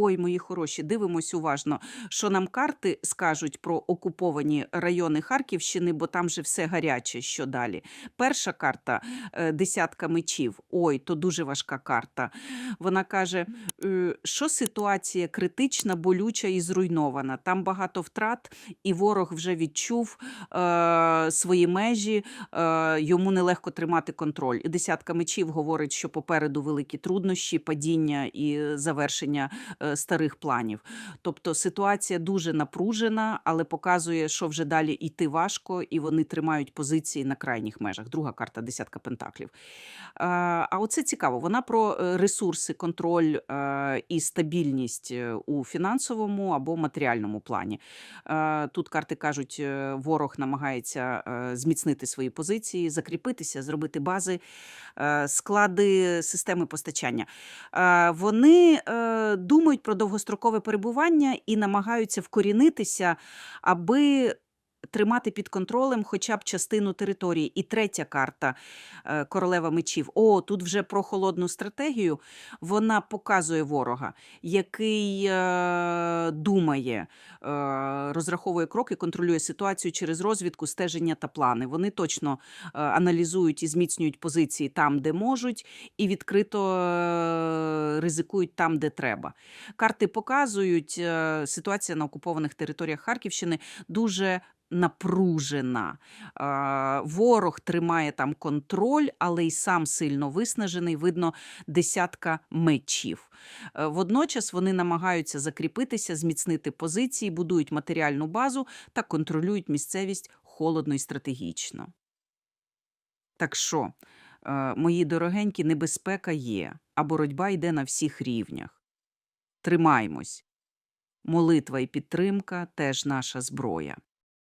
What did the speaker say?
Ой, мої хороші, дивимось уважно, що нам карти скажуть про окуповані райони Харківщини, бо там же все гаряче. Що далі? Перша карта е, десятка мечів. Ой, то дуже важка карта. Вона каже, е, що ситуація критична, болюча і зруйнована. Там багато втрат, і ворог вже відчув е, свої межі, е, йому нелегко тримати контроль. Десятка мечів говорить, що попереду великі труднощі, падіння і завершення е, старих планів. Тобто ситуація дуже напружена, але показує, що вже далі йти важко, і вони тримають позиції на крайніх межах. Друга карта десятка пентаклів. Е, А оце цікаво. Вона про е, ресурси, контроль е, і стабільність е, у фінансовому або матеріальному плані. Е, Тут карти кажуть, е, ворог намагається е, зміцнити свої позиції, закріпитися, зробити бази, е, склади системи постачання. Е, Вони е, думають про довгострокове перебування і намагаються вкорінитися, аби тримати під контролем хоча б частину території. І третя карта е, королева мечів. О, тут вже про холодну стратегію. Вона показує ворога, який е, думає, е, розраховує кроки, контролює ситуацію через розвідку, стеження та плани. Вони точно аналізують і зміцнюють позиції там, де можуть, і відкрито ризикують там, де треба. Карти показують, ситуація на окупованих територіях Харківщини дуже напружена. Ворог тримає там контроль, але й сам сильно виснажений. Видно десятка мечів. Е, Водночас вони намагаються закріпитися, зміцнити позиції, будують матеріальну базу та контролюють місцевість холодно і стратегічно. Так що, е, мої дорогенькі, небезпека є, а боротьба йде на всіх рівнях. Тримаймось. Молитва і підтримка теж наша зброя.